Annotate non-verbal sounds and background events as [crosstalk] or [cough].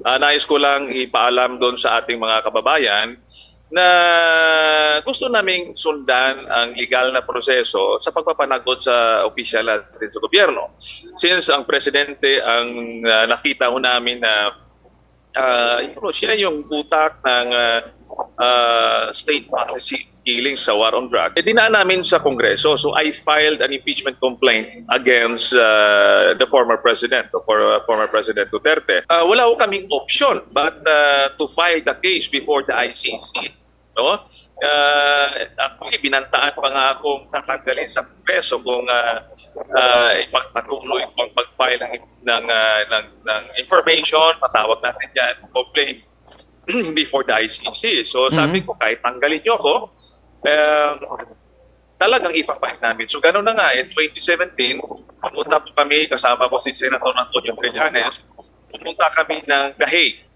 Ah, nais ko lang ipaalam doon sa ating mga kababayan na gusto naming sundan ang legal na proseso sa pagpapanagot sa opisyal natin sa gobyerno. Since ang presidente ang ah, nakita ho namin na ah, you know, siya yung butak ng ah, ah, state policy dealing sa war on drugs. E dinaan namin sa Kongreso. So I filed an impeachment complaint against uh, the former president, the for, former President Duterte. Uh, wala ko kaming option but uh, to file the case before the ICC. No? Uh, actually, binantaan pa nga akong tatanggalin sa Kongreso kung uh, uh, ipagpatuloy kung pag-file ng, ng, uh, ng, ng information, patawag natin yan, complaint [clears throat] before the ICC. So sabi ko, kahit tanggalin nyo ako, um, talagang ipapahit namin. So gano'n na nga, in 2017, pumunta po kami, kasama ko si Senator Antonio Trillanes, pumunta kami ng The Hague